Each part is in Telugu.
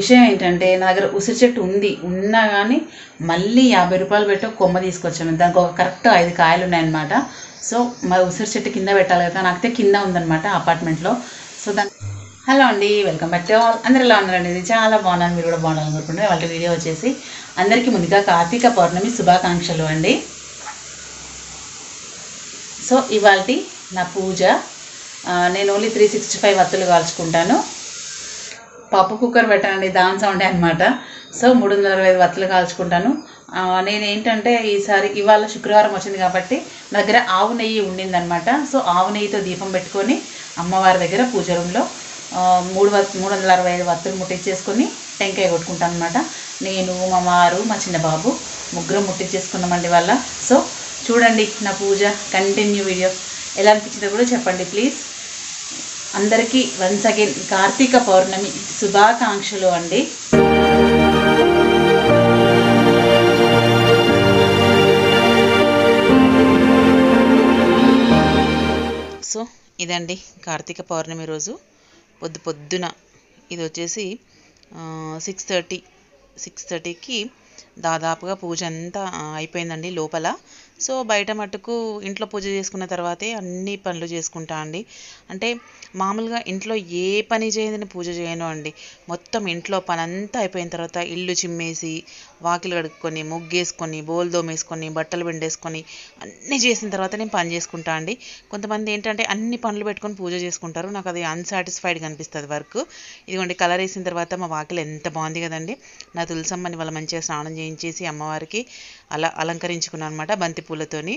విషయం ఏంటంటే నా దగ్గర ఉసిరి చెట్టు ఉంది. ఉన్నా కానీ మళ్ళీ యాభై రూపాయలు పెట్టి ఒక కొమ్మ తీసుకొచ్చాను దానికి ఒక కరెక్ట్ ఐదు కాయలు ఉన్నాయన్నమాట. సో మరి ఉసిరి చెట్టు కింద పెట్టాలి కదా నాకైతే కింద ఉందన్నమాట అపార్ట్మెంట్లో సో దాని హలో అండి వెల్కమ్ బ్యాక్ టు ఆల్. అందరు ఎలా ఉన్నారండి? ఇది చాలా బాగున్నాను. మీరు కూడా బాగున్నాను అనుకుంటున్నాను వాళ్ళ వీడియో వచ్చేసి అందరికీ ముందుగా కార్తీక పౌర్ణమి శుభాకాంక్షలు అండి. సో ఇవాళ నా పూజ నేను ఓన్లీ త్రీ సిక్స్టీ ఫైవ్ వత్తులు కాల్చుకుంటాను. పప్పు కుక్కర్ పెట్టండి దాని సౌండే అనమాట సో మూడు వందల అరవై ఐదు వత్తులు కాల్చుకుంటాను. నేను ఏంటంటే ఈసారి ఇవాళ శుక్రవారం వచ్చింది కాబట్టి నా దగ్గర ఆవు నెయ్యి ఉండిందనమాట సో ఆవు నెయ్యితో దీపం పెట్టుకొని అమ్మవారి దగ్గర పూజ రూమ్లో మూడు వత్ మూడు వందల అరవై ఐదు వత్తులు ముట్టించేసుకొని టెంకాయ కొట్టుకుంటాను అనమాట నేను మా వారు మా చిన్న బాబు ముగ్గురు ముట్టించేసుకున్నామండి వాళ్ళ సో చూడండి నా పూజ కంటిన్యూ వీడియో. ఎలా అనిపించిందో కూడా చెప్పండి ప్లీజ్. అందరికీ వన్స్ అగైన్ కార్తీక పౌర్ణమి శుభాకాంక్షలు అండి. సో ఇదండి కార్తీక పౌర్ణమి రోజు. పొద్దు పొద్దున ఇది వచ్చేసి సిక్స్ థర్టీ సిక్స్ థర్టీకి దాదాపుగా పూజ అంతా అయిపోయిందండి లోపల. సో బయట మటుకు ఇంట్లో పూజ చేసుకున్న తర్వాతే అన్ని పనులు చేసుకుంటా అండి. అంటే మామూలుగా ఇంట్లో ఏ పని చేయదని పూజ చేయను అండి. మొత్తం ఇంట్లో పని అంతా అయిపోయిన తర్వాత ఇల్లు చిమ్మేసి వాకిలు కడుక్కొని ముగ్గేసుకొని బోల్ దోమేసుకొని బట్టలు పిండేసుకొని అన్నీ చేసిన తర్వాత నేను పని చేసుకుంటా అండి. కొంతమంది ఏంటంటే అన్ని పనులు పెట్టుకొని పూజ చేసుకుంటారు. నాకు అది అన్సాటిస్ఫైడ్గా అనిపిస్తుంది వర్క్. ఇదిగోండి కలర్ వేసిన తర్వాత మా వాకిలు ఎంత బాగుంది కదండి. నా తులసమ్మని వాళ్ళ మంచిగా స్నానం చేయించేసి అమ్మవారికి అలా అలంకరించుకున్నాను అనమాట బంతి పూలతోని.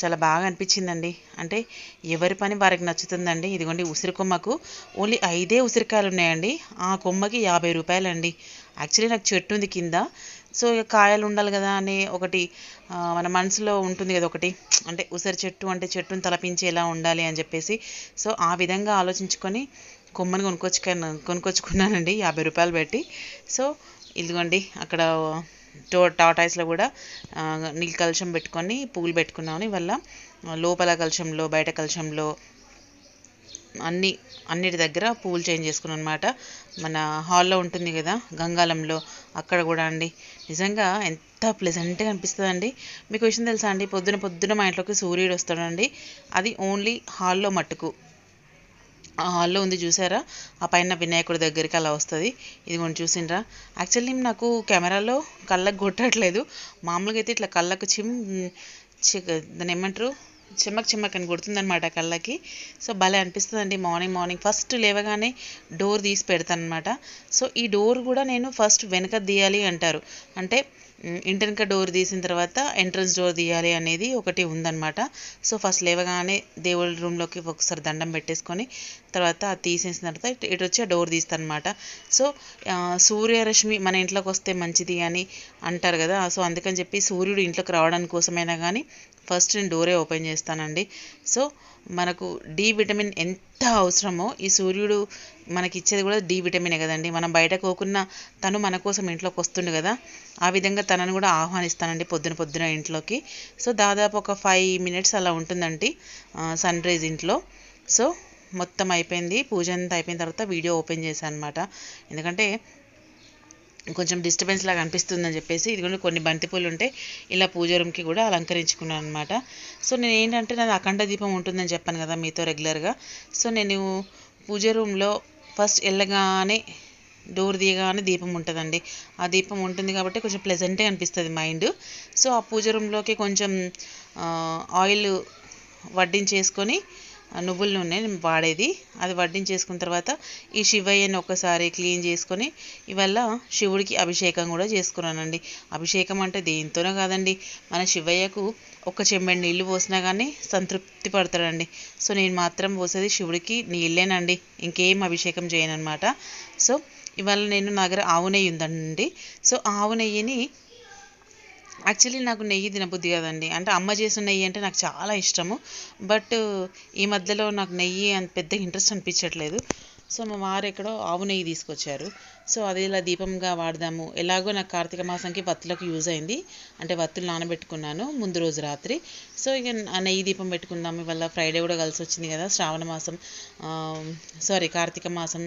చాలా బాగా అనిపించిందండి. అంటే ఎవరి పని వారికి నచ్చుతుందండి. ఇదిగోండి ఉసిరి కొమ్మకు ఓన్లీ ఐదే ఉసిరికాయలు ఉన్నాయండి ఆ కొమ్మకి యాభై రూపాయలండి. యాక్చువల్లీ నాకు చెట్టు ఉంది కింద. సో ఇక కాయలు ఉండాలి కదా అని ఒకటి మన మనసులో ఉంటుంది కదా ఒకటి అంటే ఉసిరి చెట్టు అంటే చెట్టును తలపించి ఎలా ఉండాలి అని చెప్పేసి. సో ఆ విధంగా ఆలోచించుకొని కొమ్మని కొనుక్కొచ్చుకొని కొనుక్కొచ్చుకున్నానండి యాభై రూపాయలు పెట్టి. సో ఇదిగోండి అక్కడ టో టాటాయిస్లో కూడా నీళ్ళు కలుషం పెట్టుకొని పువ్వులు పెట్టుకున్నాను. వల్ల లోపల కలుషంలో బయట కలుషంలో అన్ని అన్నిటి దగ్గర పువ్వులు చేంజ్ చేసుకున్నాను అనమాట మన హాల్లో ఉంటుంది కదా గంగాలంలో అక్కడ కూడా అండి. నిజంగా ఎంత ప్లెజెంట్గా అనిపిస్తుంది అండి మీకు విషయం తెలుసా అండి? పొద్దున పొద్దున మా ఇంట్లోకి సూర్యుడు వస్తాడండి. అది ఓన్లీ హాల్లో మట్టుకు ఆ హాల్లో ఉంది చూసారా? ఆ పైన వినాయకుడి దగ్గరికి అలా వస్తుంది. ఇది కొంచెం చూసిండ్రా. యాక్చువల్లీ నాకు కెమెరాలో కళ్ళకు కొట్టట్లేదు. మామూలుగా అయితే ఇట్లా కళ్ళకు చిమ్ చి- దాన్ని ఏమంటారు? చెమ్మక్ చెమ్మక్ అని గుర్తుందనమాట కళ్ళకి. సో భలే అనిపిస్తుందండి మార్నింగ్ మార్నింగ్. ఫస్ట్ లేవగానే డోర్ తీసి పెడతాను అనమాట సో ఈ డోర్ కూడా నేను ఫస్ట్ వెనక తీయాలి అంటారు. అంటే ఇంటెనక డోర్ తీసిన తర్వాత ఎంట్రన్స్ డోర్ తీయాలి అనేది ఒకటి ఉందన్నమాట. సో ఫస్ట్ లేవగానే దేవుడి రూమ్లోకి ఒకసారి దండం పెట్టేసుకొని తర్వాత అది తీసేసిన తర్వాత ఇటు వచ్చి ఆ డోర్ తీస్తాను అనమాట సో సూర్యరశ్మి మన ఇంట్లోకి వస్తే మంచిది అని అంటారు కదా. సో అందుకని చెప్పి సూర్యుడు ఇంట్లోకి రావడానికి కోసమైనా కానీ ఫస్ట్ నేను డోరే ఓపెన్ చేస్తానండి. సో మనకు డి విటమిన్ ఎంత అవసరమో ఈ సూర్యుడు మనకి ఇచ్చేది కూడా డి విటమినే కదండి. మనం బయట పోకున్నా తను మన కోసం ఇంట్లోకి వస్తుండు కదా. ఆ విధంగా తనను కూడా ఆహ్వానిస్తానండి పొద్దున పొద్దున ఇంట్లోకి. సో దాదాపు ఒక ఫైవ్ మినిట్స్ అలా ఉంటుందండి సన్ రైజ్ ఇంట్లో. సో మొత్తం అయిపోయింది పూజ అంతా అయిపోయిన తర్వాత వీడియో ఓపెన్ చేశాను అనమాట ఎందుకంటే కొంచెం డిస్టర్బెన్స్ లాగా అనిపిస్తుందని చెప్పేసి ఇదిగోండి కొన్ని బంతిపూలు ఉంటే ఇలా పూజ రూమ్కి కూడా అలంకరించుకున్నాను అనమాట సో నేను ఏంటంటే నాది అఖండ దీపం ఉంటుందని చెప్పాను కదా మీతో రెగ్యులర్గా సో నేను పూజ రూమ్లో ఫస్ట్ వెళ్ళగానే డోర్ తీయగానే దీపం ఉంటుందండి. ఆ దీపం ఉంటుంది కాబట్టి కొంచెం ప్లెజెంట్గా అనిపిస్తుంది మైండ్ సో ఆ పూజ రూమ్లోకి కొంచెం ఆయిల్ వడ్డించేసుకొని నువ్వుల నూనె నేను వాడేది. అది వడ్డించేసుకున్న తర్వాత ఈ శివయ్యని ఒకసారి క్లీన్ చేసుకొని ఇవల్ల శివుడికి అభిషేకం కూడా చేసుకున్నానండి. అభిషేకం అంటే దేంతోనో కాదండి. మన శివయ్యకు ఒక చెంబడి నీళ్ళు పోసినా కానీ సంతృప్తి పడతాడండి. సో నేను మాత్రం పోసేది శివుడికి నీళ్ళేనండి ఇంకేం అభిషేకం చేయను అనమాట సో ఇవాళ నేను నా దగ్గర ఆవు నెయ్యి ఉందండి. సో ఆవు నెయ్యిని యాక్చువల్లీ నాకు నెయ్యి తినబుద్ధి కదండి. అంటే అమ్మ చేసిన నెయ్యి అంటే నాకు చాలా ఇష్టము. బట్ ఈ మధ్యలో నాకు నెయ్యి అంత పెద్ద ఇంట్రెస్ట్ అనిపించట్లేదు. సో మా వారు ఎక్కడో ఆవు నెయ్యి తీసుకొచ్చారు. సో అది ఇలా దీపంగా వాడదాము. ఎలాగో నాకు కార్తీక మాసంకి వత్తులకు యూజ్ అయింది. అంటే వత్తులు నానబెట్టుకున్నాను ముందు రోజు రాత్రి. సో ఇక నెయ్యి దీపం పెట్టుకుందాం ఇవాళ ఫ్రైడే కూడా కలిసి వచ్చింది కదా శ్రావణ మాసం. సారీ కార్తీక మాసం.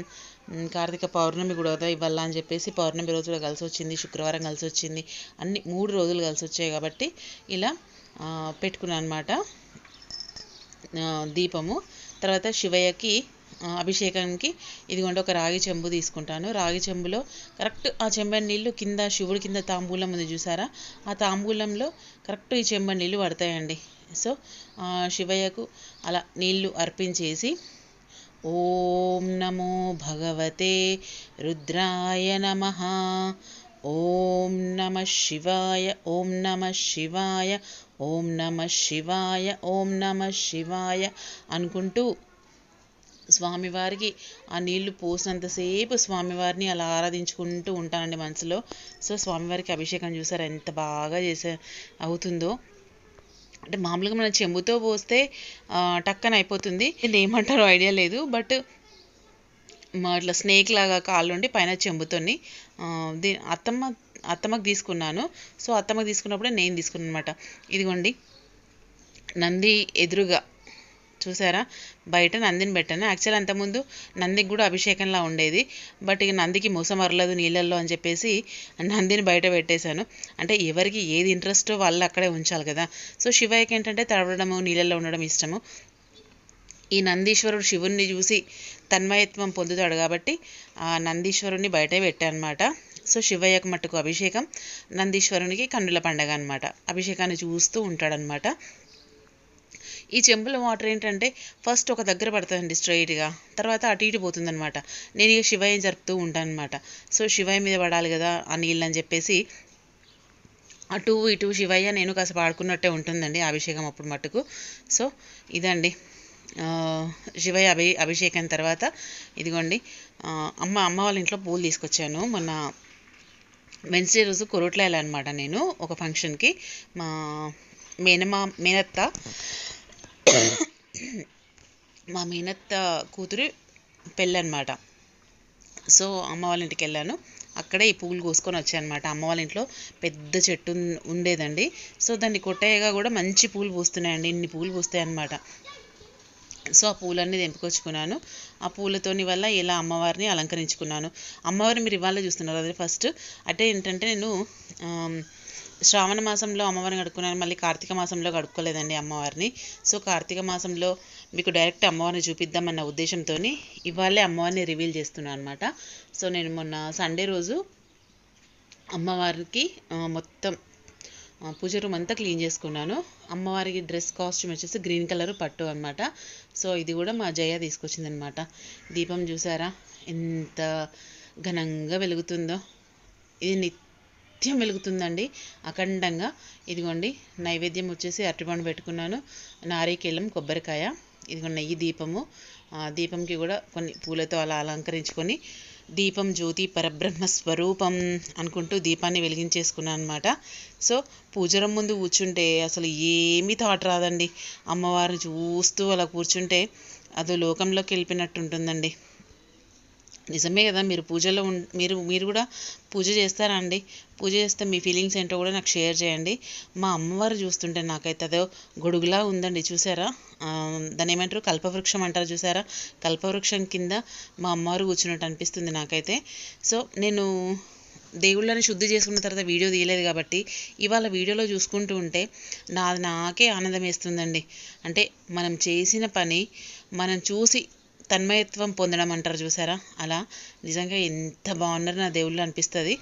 కార్తీక పౌర్ణమి కూడా కదా ఇవాళ అని చెప్పేసి పౌర్ణమి రోజు కూడా కలిసి వచ్చింది శుక్రవారం కలిసి వచ్చింది అన్ని మూడు రోజులు కలిసి వచ్చాయి కాబట్టి ఇలా పెట్టుకున్నాను అనమాట దీపము. తర్వాత శివయ్యకి అభిషేకంకి అభిషేకానికి ఇదిగోండి ఒక రాగి చెంబు తీసుకుంటాను. రాగి చెంబులో కరెక్ట్ ఆ చెంబడి నీళ్ళు కింద శివుడి కింద తాంబూలం ఉంది చూసారా? ఆ తాంబూలంలో కరెక్ట్ ఈ చెంబడి నీళ్ళు పడతాయండి. సో శివయ్యకు అలా నీళ్ళు అర్పించేసి ఓం నమో భగవతే రుద్రాయ నమ. ఓం నమ శివాయ ఓం నమ శివాయ ఓం నమ శివాయ ఓం నమ శివాయ అనుకుంటూ స్వామివారికి ఆ నీళ్ళు పోసినంతసేపు స్వామివారిని అలా ఆరాధించుకుంటూ ఉంటానండి మనసులో. సో స్వామివారికి అభిషేకం చూసారు ఎంత బాగా చేసే అవుతుందో. అంటే మామూలుగా మన చెంబుతో పోస్తే టక్కన అయిపోతుంది. ఇది ఏమంటారో ఐడియా లేదు. బట్ అట్లా ఇట్లా స్నేక్ లాగా కాళ్ళు ఉండి పైన చెంబుతోని ఆ, దీ అత్తమ్మ అత్తమ్మకి తీసుకున్నాను. సో అత్తమ్మకి తీసుకున్నప్పుడే నేను తీసుకున్నాను అనమాట ఇదిగోండి. నంది ఎదురుగా చూసారా? బయట నందిని పెట్టాను. యాక్చువల్ అంతకుముందు నందికి కూడా అభిషేకంలా ఉండేది. బట్ ఇక నందికి మూసమరలేదు నీళ్ళల్లో అని చెప్పేసి నందిని బయట పెట్టేశాను. అంటే ఎవరికి ఏది ఇంట్రెస్టో వాళ్ళు అక్కడే ఉంచాలి కదా. సో శివయ్యకి ఏంటంటే తడవడము నీళ్ళల్లో ఉండడం ఇష్టము. ఈ నందీశ్వరుడు శివుణ్ణి చూసి తన్మయత్వం పొందుతాడు కాబట్టి ఆ నందీశ్వరుణ్ణి బయటే పెట్టానమాట. సో శివయ్యకు మట్టుకు అభిషేకం నందీశ్వరునికి కన్నుల పండగ అనమాట అభిషేకాన్ని చూస్తూ ఉంటాడనమాట ఈ చెంబుల వాటర్ ఏంటంటే ఫస్ట్ ఒక దగ్గర పడుతుందండి స్ట్రైట్గా. తర్వాత అటు ఇటు పోతుందనమాట నేను ఇక శివయ్య జరుపుతూ ఉంటాను అనమాట సో శివయ్య మీద పడాలి కదా ఆ నీళ్ళు అని చెప్పేసి అటు ఇటు శివయ్య నేను కాసేపు ఆడుకున్నట్టే ఉంటుందండి అభిషేకం అప్పుడు మట్టుకు. సో ఇదండి. శివయ్య అభి అభిషేకం తర్వాత ఇదిగోండి. అమ్మ అమ్మ వాళ్ళ ఇంట్లో పూలు తీసుకొచ్చాను. మొన్న వెన్స్డే రోజు కొరోట్లో వెళ్ళానమాట నేను ఒక ఫంక్షన్కి. మా మేనమా మేనత్త మా మేనత్త కూతురు పెళ్ళనమాట సో అమ్మ వాళ్ళ ఇంటికి వెళ్ళాను అక్కడే ఈ పువ్వులు కోసుకొని వచ్చాయి అనమాట అమ్మ వాళ్ళ ఇంట్లో పెద్ద చెట్టు ఉండేదండి. సో దాన్ని కొట్టేయగా కూడా మంచి పూలు పూస్తున్నాయండి. ఇన్ని పూలు పూస్తాయి అనమాట సో ఆ పూలన్నీ తెంపుకొచ్చుకున్నాను. ఆ పూలతోని వల్ల ఇలా అమ్మవారిని అలంకరించుకున్నాను. అమ్మవారిని మీరు ఇవాళ చూస్తున్నారు అదే ఫస్ట్. అంటే ఏంటంటే నేను శ్రావణ మాసంలో అమ్మవారిని కడుక్కున్నాను మళ్ళీ కార్తీక మాసంలో కడుక్కోలేదండి అమ్మవారిని. సో కార్తీక మాసంలో మీకు డైరెక్ట్ అమ్మవారిని చూపిద్దామన్న ఉద్దేశంతో ఇవాళే అమ్మవారిని రివీల్ చేస్తున్నాను అనమాట సో నేను మొన్న సండే రోజు అమ్మవారికి మొత్తం పూజ రూమ్ అంతా క్లీన్ చేసుకున్నాను. అమ్మవారికి డ్రెస్ కాస్ట్యూమ్ వచ్చేసి గ్రీన్ కలర్ పట్టు అనమాట సో ఇది కూడా మా జయ తీసుకొచ్చింది అనమాట దీపం చూసారా? ఎంత ఘనంగా వెలుగుతుందో. ఇది నిత్యం వెలుగుతుందండి. అఖండంగా. ఇదిగోండి నైవేద్యం వచ్చేసి అరటిపండు పెట్టుకున్నాను. నారికేళం కొబ్బరికాయ ఇదిగో నెయ్యి దీపము. ఆ దీపంకి కూడా కొన్ని పూలతో అలా అలంకరించుకొని దీపం జ్యోతి పరబ్రహ్మ స్వరూపం అనుకుంటూ దీపాన్ని వెలిగించేసుకున్నాను అనమాట సో పూజరం ముందు కూర్చుంటే అసలు ఏమీ థాట్ రాదండి. అమ్మవారిని చూస్తూ అలా కూర్చుంటే అదో లోకంలోకి వెళ్ళిపోయినట్టు ఉంటుందండి నిజమే కదా మీరు పూజలో ఉం మీరు మీరు కూడా పూజ చేస్తారా అండి? పూజ చేస్తే మీ ఫీలింగ్స్ ఏంటో కూడా నాకు షేర్ చేయండి. మా అమ్మవారు చూస్తుంటే నాకైతే అదో గొడుగులా ఉందండి చూసారా? దాని దాన్ని ఏమంటారు? కల్పవృక్షం అంటారు చూసారా? కల్పవృక్షం కింద మా అమ్మవారు కూర్చున్నట్టు అనిపిస్తుంది నాకైతే. సో నేను దేవుళ్ళని శుద్ధి చేసుకున్న తర్వాత వీడియో తీయలేదు కాబట్టి ఇవాళ వీడియోలో చూసుకుంటూ ఉంటే నాది నాకే ఆనందం వేస్తుందండి. అంటే మనం చేసిన పని మనం చూసి తన్మయత్వం పొందడం అంటారు చూసారా? అలా. నిజంగా ఎంత బాగున్నారు నా దేవుళ్ళు అనిపిస్తుంది.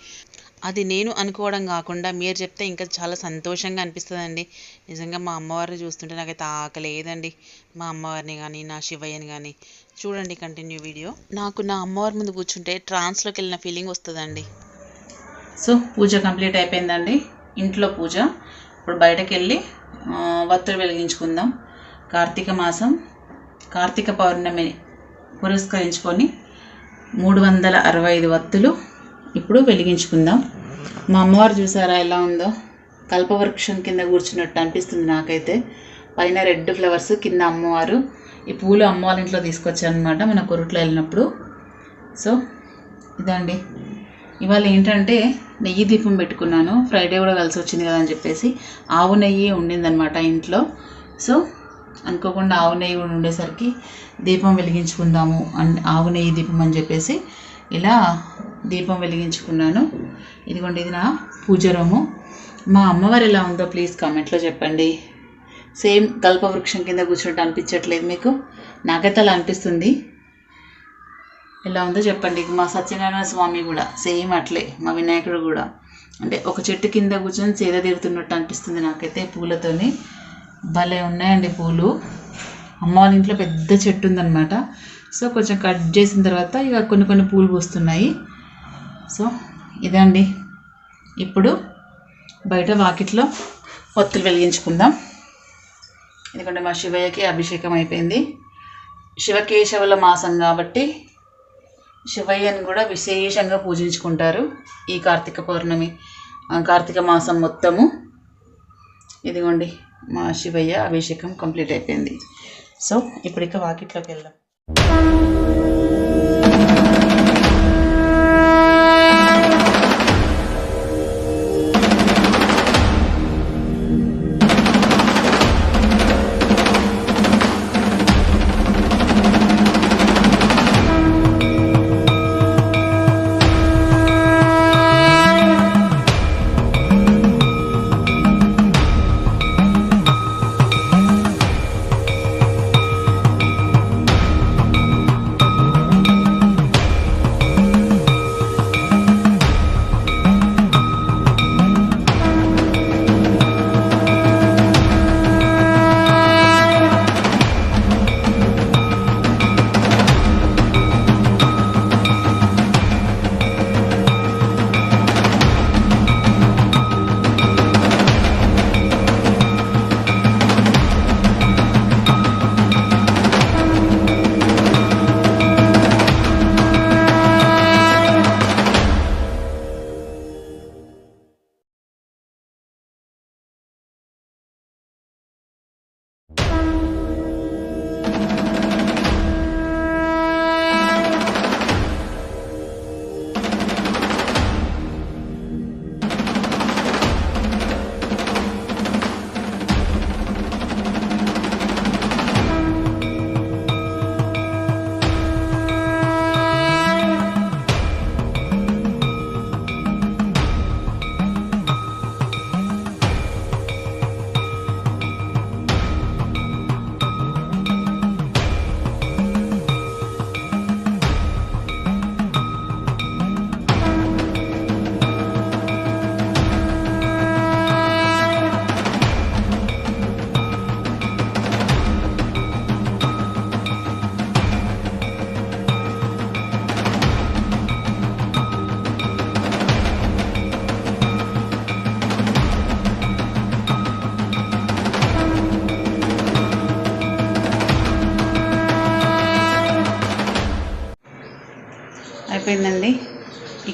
అది నేను అనుకోవడం కాకుండా మీరు చెప్తే ఇంకా చాలా సంతోషంగా అనిపిస్తుందండి. నిజంగా మా అమ్మవారిని చూస్తుంటే నాకైతే ఆకలేదండి. మా అమ్మవారిని కానీ నా శివయ్యని కానీ చూడండి కంటిన్యూ వీడియో. నాకు నా అమ్మవారి ముందు కూర్చుంటే ట్రాన్స్లోకి వెళ్ళిన ఫీలింగ్ వస్తుందండి. సో పూజ కంప్లీట్ అయిపోయిందండి. ఇంట్లో పూజ. ఇప్పుడు బయటకు వెళ్ళి వత్తులు వెలిగించుకుందాం. కార్తీక మాసం కార్తీక పౌర్ణమి పురస్కరించుకొని మూడు వందల అరవై ఐదు వత్తులు ఇప్పుడు వెలిగించుకుందాం. మా అమ్మవారు చూసారా ఎలా ఉందో? కల్పవృక్షం కింద కూర్చున్నట్టు అనిపిస్తుంది నాకైతే. పైన రెడ్ ఫ్లవర్స్ కింద అమ్మవారు. ఈ పూలు అమ్మవారి ఇంట్లో తీసుకొచ్చానమాట మన కొరుట్లో వెళ్ళినప్పుడు. సో ఇదండి. ఇవాళ ఏంటంటే నెయ్యి దీపం పెట్టుకున్నాను. ఫ్రైడే కూడా కలిసి వచ్చింది కదా అని చెప్పేసి. ఆవు నెయ్యి ఉండిందనమాట ఇంట్లో. సో అనుకోకుండా ఆవు నెయ్యి కూడా ఉండేసరికి దీపం వెలిగించుకుందాము అన్ ఆవు నెయ్యి దీపం అని చెప్పేసి ఇలా దీపం వెలిగించుకున్నాను. ఇదిగోండి ఇది నా పూజ రూము. మా అమ్మవారు ఎలా ఉందో ప్లీజ్ కామెంట్లో చెప్పండి. సేమ్ కల్పవృక్షం కింద కూర్చున్నట్టు అనిపించట్లేదు మీకు? నాకైతే అలా అనిపిస్తుంది. ఎలా ఉందో చెప్పండి. మా సత్యనారాయణ స్వామి కూడా సేమ్ అట్లే మా వినాయకుడు కూడా. అంటే ఒక చెట్టు కింద కూర్చొని సేద తీరుతున్నట్టు అనిపిస్తుంది నాకైతే పూలతోని. భలే ఉన్నాయండి పూలు. అమ్మ వాళ్ళ ఇంట్లో పెద్ద చెట్టు ఉందన్నమాట. సో కొంచెం కట్ చేసిన తర్వాత ఇక కొన్ని కొన్ని పూలు పూస్తున్నాయి. సో ఇదండి. ఇప్పుడు బయట వాకిట్లో ఒత్తులు వెలిగించుకుందాం. ఎందుకంటే మా శివయ్యకి అభిషేకం అయిపోయింది. శివకేశవుల మాసం కాబట్టి శివయ్యను కూడా విశేషంగా పూజించుకుంటారు ఈ కార్తీక పౌర్ణమి కార్తీక మాసం మొత్తము. ఇదిగోండి. మా శివయ్య అభిషేకం కంప్లీట్ అయిపోయింది. సో ఇప్పుడు ఇక వాకిట్లోకి వెళ్దాం.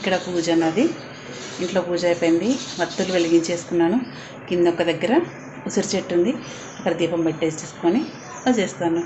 ఇక్కడ పూజ అన్నది. ఇంట్లో పూజ అయిపోయింది. వత్తులు వెలిగించేసుకున్నాను. కింద ఒక దగ్గర ఉసిరి చెట్టు ఉంది. అక్కడ దీపం పెట్టేసేసుకొని చేస్తాను.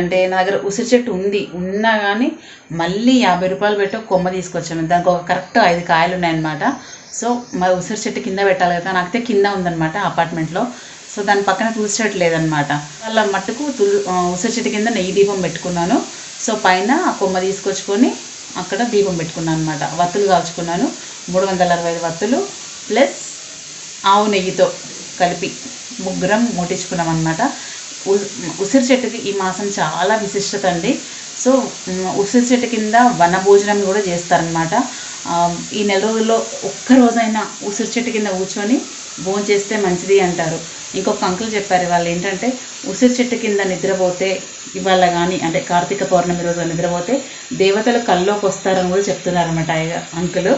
అంటే నా దగ్గర ఉసిరి చెట్టు ఉంది. ఉన్నా కానీ మళ్ళీ యాభై రూపాయలు పెట్టి ఒక కొమ్మ తీసుకొచ్చాము దానికి ఒక కరెక్ట్ ఐదు కాయలు ఉన్నాయన్నమాట సో మా ఉసిరి చెట్టు కింద పెట్టాలి కదా నాకైతే కింద ఉందన్నమాట అపార్ట్మెంట్లో. సో దాని పక్కన తులసి చెట్టు లేదనమాట వాళ్ళ మట్టుకు తులు ఉసిరి చెట్టు కింద నెయ్యి దీపం పెట్టుకున్నాను. సో పైన ఆ కొమ్మ తీసుకొచ్చుకొని అక్కడ దీపం పెట్టుకున్నాను అనమాట వత్తులు కాల్చుకున్నాను. మూడు వందల అరవై ఐదు వత్తులు ప్లస్ ఆవు నెయ్యితో కలిపి ముగ్గురం ముట్టించుకున్నాం అనమాట ఉసిరి చెట్టుకి ఈ మాసం చాలా విశిష్టత అండి. సో ఉసిరి చెట్టు కింద వన భోజనం కూడా చేస్తారనమాట ఈ నెల రోజుల్లో ఒక్కరోజైనా ఉసిరి చెట్టు కింద కూర్చొని భోజనం చేస్తే మంచిది అంటారు. ఇంకొక అంకుల్ చెప్పారు వాళ్ళు ఏంటంటే ఉసిరి చెట్టు కింద నిద్రపోతే ఇవాళ కానీ అంటే కార్తీక పౌర్ణమి రోజు నిద్రపోతే దేవతలు కల్లోకి వస్తారని కూడా చెప్తున్నారన్నమాట అంకులు.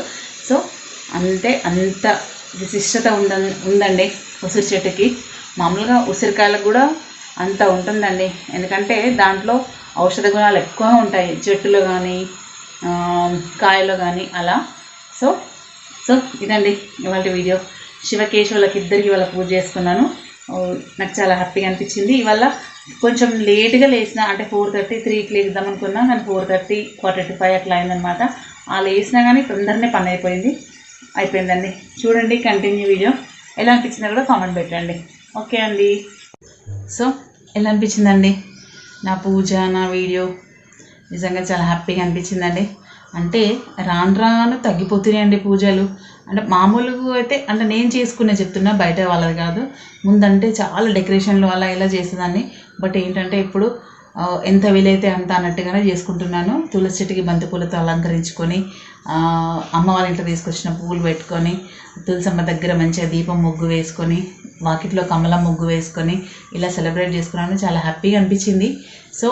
సో అంతే అంత విశిష్టత ఉందని ఉందండి ఉసిరి చెట్టుకి. మామూలుగా ఉసిరికాయలకు కూడా అంత ఉంటుందండి. ఎందుకంటే దాంట్లో ఔషధ గుణాలు ఎక్కువ ఉంటాయి. చెట్టులో కానీ కాయలో కానీ అలా. సో సో ఇదండి ఇవాళ వీడియో. శివకేశవులకి ఇద్దరికి ఇవాళ పూజ చేసుకున్నాను. నాకు చాలా హ్యాపీగా అనిపించింది. ఇవాళ కొంచెం లేట్గా లేచిన అంటే ఫోర్ థర్టీ త్రీకి లేద్దాం అనుకున్నా కానీ four thirty quarter to five అట్లా అయిందనమాట. ఆ లేచినా కానీ తొందరనే పని అయిపోయింది. అయిపోయిందండి. చూడండి కంటిన్యూ వీడియో. ఎలా అనిపించినా కూడా కామెంట్ పెట్టండి. ఓకే అండి. సో ఎలా అనిపించిందండి? నా పూజ నా వీడియో నిజంగా చాలా హ్యాపీగా అనిపించిందండి. అంటే రాను రాను తగ్గిపోతున్నాయండి పూజలు. అంటే మామూలుగా అయితే అంటే నేను చేసుకునే చెప్తున్నా బయట వాళ్ళది కాదు. ముందంటే చాలా డెకరేషన్లు అలా ఇలా చేసేదాన్ని. బట్ ఏంటంటే ఇప్పుడు ఎంత వీలైతే అంత అన్నట్టుగానే చేసుకుంటున్నాను. తులసి చెట్టుకి బంతిపూలతో అలంకరించుకొని అమ్మ వాళ్ళ ఇంట్లో తీసుకొచ్చిన పువ్వులు పెట్టుకొని తులసమ్మ దగ్గర మంచిగా దీపం ముగ్గు వేసుకొని వాకిట్లో కమలం ముగ్గు వేసుకొని ఇలా సెలబ్రేట్ చేసుకున్నాను. చాలా హ్యాపీగా అనిపించింది. సో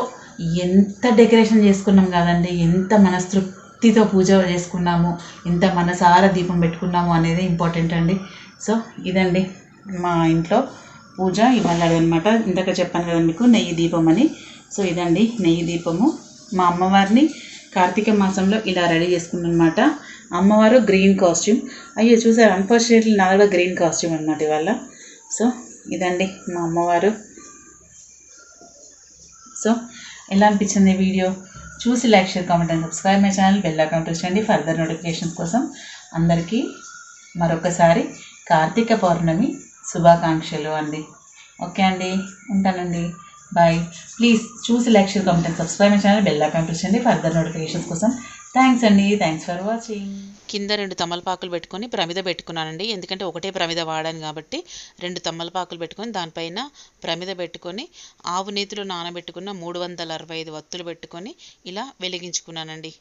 ఎంత డెకరేషన్ చేసుకున్నాం కాదండి ఎంత మనస్తృప్తితో పూజ చేసుకున్నాము ఎంత మనసారా దీపం పెట్టుకున్నాము అనేది ఇంపార్టెంట్ అండి. సో ఇదండి మా ఇంట్లో పూజ ఇవాళ అనమాట ఇందాక చెప్పాను కదా మీకు నెయ్యి దీపం అని. సో ఇదండి నెయ్యి దీపము. మా అమ్మవారిని కార్తీక మాసంలో ఇలా రెడీ చేసుకున్నాను అనమాట అమ్మవారు గ్రీన్ కాస్ట్యూమ్. అయ్యో చూసారు? అన్ఫార్చునేట్లీ నా కూడా గ్రీన్ కాస్ట్యూమ్ అనమాట ఇవాళ. సో ఇదండి మా అమ్మవారు. సో ఎలా అనిపించింది వీడియో? చూసి like share comment and subscribe my channel. Bell account చేయండి ఫర్దర్ నోటిఫికేషన్స్ కోసం. అందరికీ మరొకసారి కార్తీక పౌర్ణమి శుభాకాంక్షలు అండి. ఓకే అండి. ఉంటానండి. బాయ్ ప్లీజ్ చూసి like share comment and subscribe my channel bell press చేయండి ఫర్దర్ నోటిఫికేషన్స్ కోసం. థ్యాంక్స్ అండి థ్యాంక్స్ ఫర్ వాచింగ్ కింద రెండు తమలపాకులు పెట్టుకొని ప్రమిద పెట్టుకున్నానండి. ఎందుకంటే ఒకటే ప్రమిద వాడాను కాబట్టి రెండు తమలపాకులు పెట్టుకొని దానిపైన ప్రమిద పెట్టుకొని ఆవు నేతిలో నానబెట్టుకున్న మూడు వందల అరవై ఐదు వత్తులు పెట్టుకొని ఇలా వెలిగించుకున్నానండి.